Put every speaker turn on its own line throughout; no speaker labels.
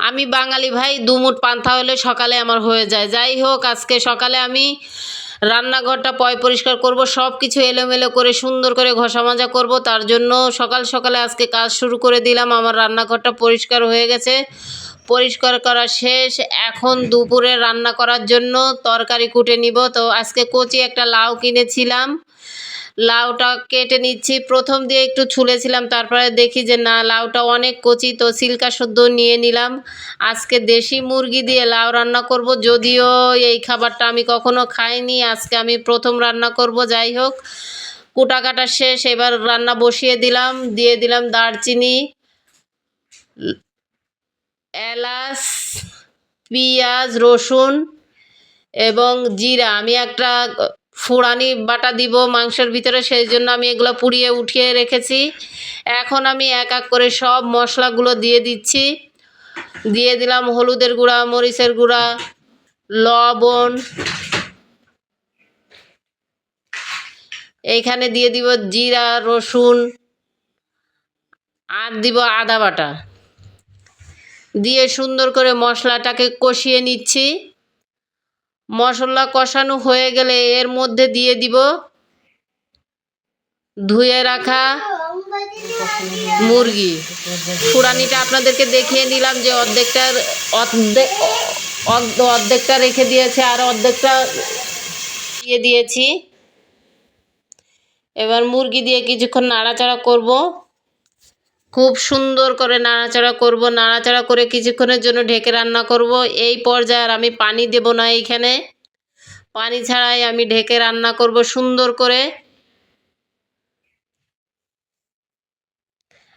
আমি বাঙালি ভাই দুমুট পান্থা হলে সকালে আমার হয়ে যায়। যাই হোক, আজকে সকালে আমি রান্নাঘরটা পয় পরিষ্কার করব সব কিছু এলোমেলো করে, সুন্দর করে ঘষা মাজা করব। তার জন্য সকাল সকালে আজকে কাজ শুরু করে দিলাম। আমার রান্নাঘরটা পরিষ্কার হয়ে গেছে। পরিষ্কার করা শেষ। এখন দুপুরে রান্না করার জন্য তরকারি কুটে নিব। তো আজকে কচি একটা লাউ কিনেছিলাম। লাউটা কেটে নিচ্ছি। প্রথম দিয়ে একটু ছুলেছিলাম, তারপরে দেখি যে না, লাউটা অনেক কচি, তো সিল্কা শুদ্ধ নিয়ে নিলাম। আজকে দেশি মুরগি দিয়ে লাউ রান্না করব, যদিও এই খাবারটা আমি কখনো খাইনি। আজকে আমি প্রথম রান্না করব, যাই হোক। কুটা কাটা শেষ, এবার রান্না বসিয়ে দিলাম, দিয়ে দিলাম দারচিনি, এলাচ, পেঁয়াজ, রসুন এবং জিরা। আমি একটা ফোড়ানি বাটা দিব মাংসের ভিতরে, সেই জন্য আমি এগুলো পুড়িয়ে উঠিয়ে রেখেছি। এখন আমি এক এক করে সব মশলাগুলো দিয়ে দিচ্ছি। দিয়ে দিলাম হলুদের গুঁড়া, মরিচের গুঁড়া, লবণ। এইখানে দিয়ে দিব জিরা, রসুন, আর দিব আদা বাটা। দিয়ে সুন্দর করে মশলাটাকে কষিয়ে নিচ্ছি। মশলা কষানো হয়ে গেলে এর মধ্যে দিয়ে দিব ধুয়ে রাখা মুরগি। ফুরানিটা আপনাদেরকে দেখিয়ে নিলাম যে অর্ধেকটার অর্ধেক অর্ধেকটা রেখে দিয়েছে আর অর্ধেকটা দিয়ে দিয়েছি। এবার মুরগি দিয়ে কিছুক্ষণ নাড়াচাড়া করব। খুব সুন্দর করে নাড়াচাড়া করব, নাড়াচাড়া করে কিছুক্ষণের জন্য ঢেকে রান্না করব। এই পর্যায়ে আর আমি পানি দেব না এইখানে। পানি ছাড়াই আমি ঢেকে রান্না করব সুন্দর করে।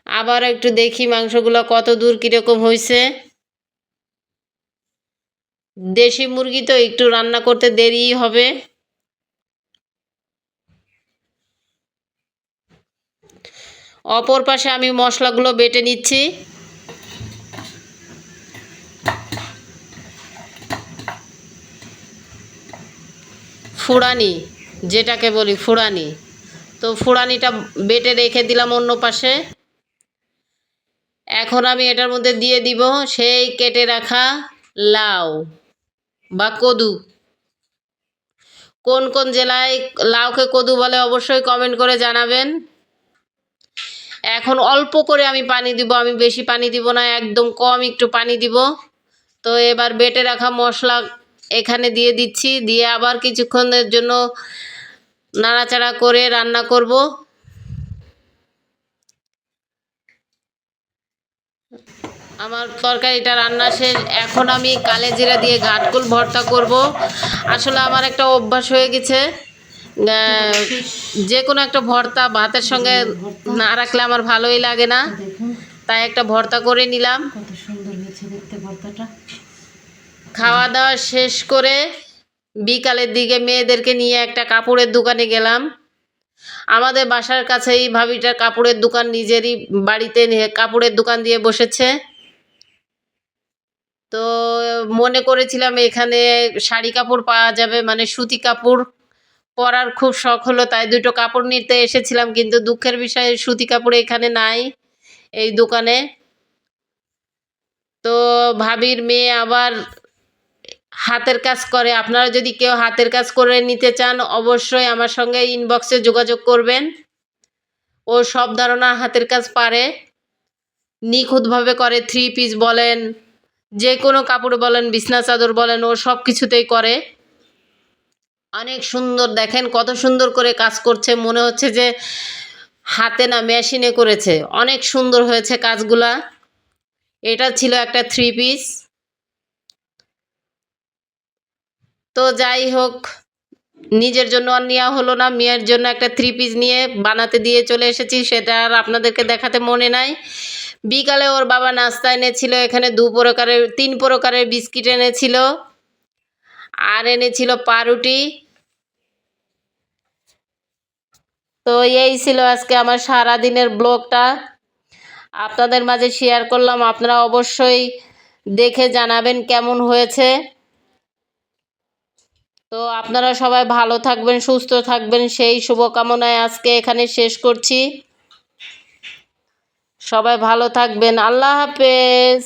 আবার একটু দেখি মাংসগুলো কত দূর কীরকম হয়েছে দেশি মুরগি তো একটু রান্না করতে দেরি হবে। অপর পাশে আমি মশলাগুলো বেটে নিচ্ছি। ফুড়ানি, যেটাকে বলি ফুড়ানি। তো ফুড়ানিটা বেটে রেখে দিলাম অন্য পাশে। এখন আমি এটার মধ্যে দিয়ে দিব সেই কেটে রাখা লাউ বা কদু। কোন কোন জেলায় লাউকে কদু বলে অবশ্যই কমেন্ট করে জানাবেন। এখন অল্প করে আমি পানি দিব, আমি বেশি পানি দিব না, একদম কম একটু পানি দিব। তো এবার বেটে রাখা মশলা এখানে দিয়ে দিচ্ছি, দিয়ে আবার কিছুক্ষণের জন্য নাড়াচাড়া করে রান্না করব। আমার তরকারিটা রান্না শেষ, এখন আমি কালে জিরা দিয়ে ঘাটকুল ভর্তা করব। আসলে আমার একটা অভ্যাস হয়ে গেছে। যে কোনো একটা ভর্তা ভাতের সঙ্গে না রাখলে আমার ভালোই লাগে না। তাই একটা ভর্তা করে নিলাম।
কত সুন্দর হয়েছে দেখতে ভর্তাটা।
খাওয়া দাওয়া শেষ করে বিকালের দিকে মেয়েদেরকে নিয়ে একটা কাপড়ের দোকানে গেলাম। আমাদের বাসার কাছেই ভাবিটার কাপড়ের দোকান নিজেরই বাড়িতে কাপড়ের দোকান দিয়ে বসেছে। তো মনে করেছিলাম এখানে শাড়ি কাপড় পাওয়া যাবে মানে সুতি কাপড়। পরার খুব শখ হলো, তাই দুটো কাপড় নিতে এসেছিলাম, কিন্তু দুঃখের বিষয়ে সুতি কাপড় এখানে নাই, এই দোকানে। তো ভাবির মেয়ে আবার হাতের কাজ করে, আপনারা যদি কেউ হাতের কাজ করে নিতে চান, অবশ্যই আমার সঙ্গে ইনবক্সে যোগাযোগ করবেন। ও সব ধরনের হাতের কাজ পারে, নিখুঁতভাবে করে থ্রি পিস বলেন যে কোনো কাপড় বলেন, বিছনা চাদর বলেন, ও সব কিছুতেই করে। অনেক সুন্দর দেখেন, কত সুন্দর করে কাজ করছে। মনে হচ্ছে যে হাতে না মেশিনে করেছে। অনেক সুন্দর হয়েছে কাজগুলা। এটা ছিল একটা থ্রি পিস তো যাই হোক, নিজের জন্য আর নেওয়া হলো না। মেয়ের জন্য একটা থ্রি পিস নিয়ে বানাতে দিয়ে চলে এসেছি, সেটা আর আপনাদেরকে দেখাতে মনে নাই। বিকালে ওর বাবা নাস্তা এনেছিল, এখানে দু প্রকারের, তিন প্রকারের বিস্কিট এনেছিল। আর এনেছিল পাউরুটি। তো এই ছিল আজকে আমার সারা দিনের ব্লগটা। আপনাদের মাঝে শেয়ার করলাম, আপনারা অবশ্যই দেখে জানাবেন কেমন হয়েছে। তো আপনারা সবাই ভালো থাকবেন, সুস্থ থাকবেন, সেই শুভকামনায় আজকে এখানে শেষ করছি। সবাই ভালো থাকবেন, আল্লাহ হাফেজ।